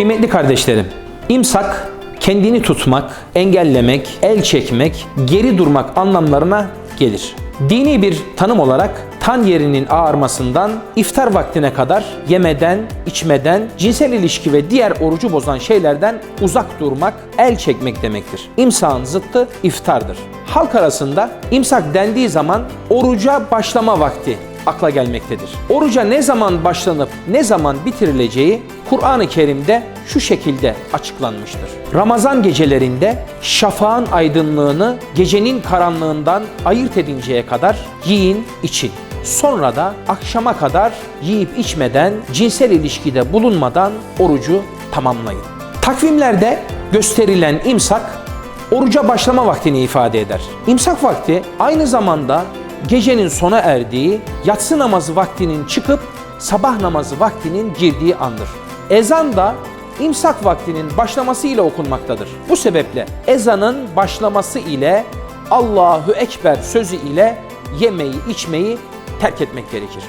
Kıymetli kardeşlerim, imsak kendini tutmak, engellemek, el çekmek, geri durmak anlamlarına gelir. Dini bir tanım olarak tan yerinin ağarmasından iftar vaktine kadar yemeden, içmeden, cinsel ilişki ve diğer orucu bozan şeylerden uzak durmak, el çekmek demektir. İmsakın zıttı iftardır. Halk arasında imsak dendiği zaman oruca başlama vakti akla gelmektedir. Oruca ne zaman başlanıp ne zaman bitirileceği Kur'an-ı Kerim'de şu şekilde açıklanmıştır. Ramazan gecelerinde şafağın aydınlığını gecenin karanlığından ayırt edinceye kadar yiyin, için. Sonra da akşama kadar yiyip içmeden, cinsel ilişkide bulunmadan orucu tamamlayın. Takvimlerde gösterilen imsak oruca başlama vaktini ifade eder. İmsak vakti aynı zamanda gecenin sona erdiği, yatsı namazı vaktinin çıkıp sabah namazı vaktinin girdiği andır. Ezan da imsak vaktinin başlaması ile okunmaktadır. Bu sebeple ezanın başlaması ile Allahu Ekber sözü ile yemeği içmeyi terk etmek gerekir.